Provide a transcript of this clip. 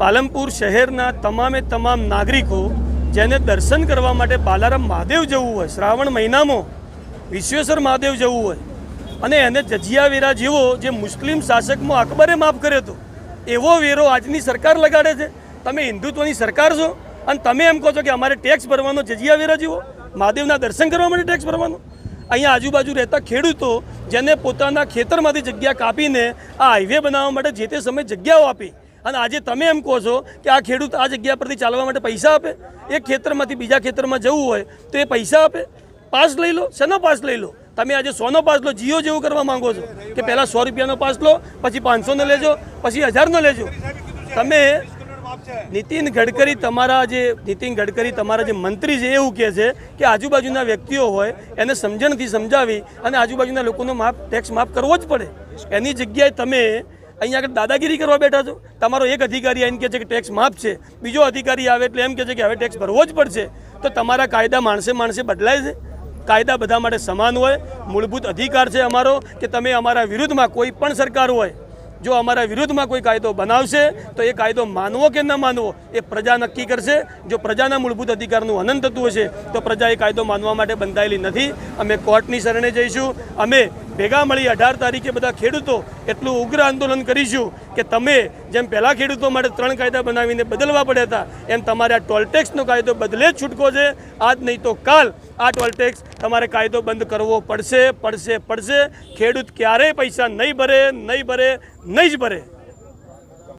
પાલનપુર શહેરના તમામે તમામ નાગરિકો જેને દર્શન કરવા માટે બાલારામ મહાદેવ જવું હોય, શ્રાવણ મહિનામાં વિશ્વેશ્વર મહાદેવ જવું હોય અને એને જજિયા વેરા જેવો જે મુસ્લિમ શાસકમાં અકબરે માફ કર્યો હતો, એવો વેરો આજની સરકાર લગાડે છે. તમે હિન્દુત્વની સરકાર છો અને તમે એમ કહો છો કે અમારે ટેક્સ ભરવાનો જજિયાવેરા જેવો, મહાદેવના દર્શન કરવા માટે ટેક્સ ભરવાનો? અહીંયા આજુબાજુ રહેતા ખેડૂતો જેને પોતાના ખેતરમાંથી જગ્યા કાપીને આ હાઈવે બનાવવા માટે જે તે સમયે જગ્યાઓ આપી અને આજે તમે એમ કહો છો કે આ ખેડૂત આ જગ્યા પરથી ચાલવા માટે પૈસા આપે? એક ખેતરમાંથી બીજા ખેતરમાં જવું હોય તો એ પૈસા આપે? પાસ લઈ લો. શેનો પાસ લઈ લો? તમે આજે સોનો પાસ લો, જીઓ જેવું કરવા માંગો છો કે પહેલાં સો રૂપિયાનો પાસ લો, પછી પાંચસોનો લેજો, પછી હજારનો લેજો. તમે નીતિન ગડકરી તમારા જે નીતિન ગડકરી તમારા જે મંત્રી છે, એવું કહે છે કે આજુબાજુના વ્યક્તિઓ હોય એને સમજણથી સમજાવી અને આજુબાજુના લોકોનો માફ ટેક્સ માફ કરવો જ પડે. એની જગ્યાએ તમે અહીંયા આગળ દાદાગીરી કરવા બેઠા છો? તમારો એક અધિકારી આવીને કહે છે કે ટેક્સ માફ છે. બીજો અધિકારી આવે એટલે એમ કહે છે કે હવે ટેક્સ ભરવો જ પડશે. તો તમારા કાયદા માણસે માણસે બદલાય છે? કાયદા બધા માટે સમાન હોય? મૂળભૂત અધિકાર છે અમારો કે તમે અમારા વિરુદ્ધમાં કોઈ પણ સરકાર હોય, જો અમારા વિરુદ્ધમાં કોઈ કાયદો બનાવશે, તો એ કાયદો માનવો કે ન માનવો, એ પ્રજા નક્કી કરશે. જો પ્રજાના મૂળભૂત અધિકારનું હનન થતું હશે, તો પ્રજા એ કાયદો માનવા માટે બંધાયેલી નથી. અમે કોર્ટની શરણે જઈશું. અમે ભેગા મળી અઢાર તારીખે બધા ખેડૂતો એટલું ઉગ્ર આંદોલન કરીશું કે તમે જેમ પહેલાં ખેડૂતો માટે ત્રણ કાયદા બનાવીને બદલવા પડ્યા હતા, એમ તમારે આ ટોલટેક્સનો કાયદો બદલે જ છૂટકો છે. આજ નહીં તો કાલ આ ટોલટેક્સ તમારે કાયદો બંધ કરવો પડશે પડશે પડશે. ખેડૂત ક્યારેય પૈસા નહીં ભરે નહીં ભરે, નહીં જ ભરે.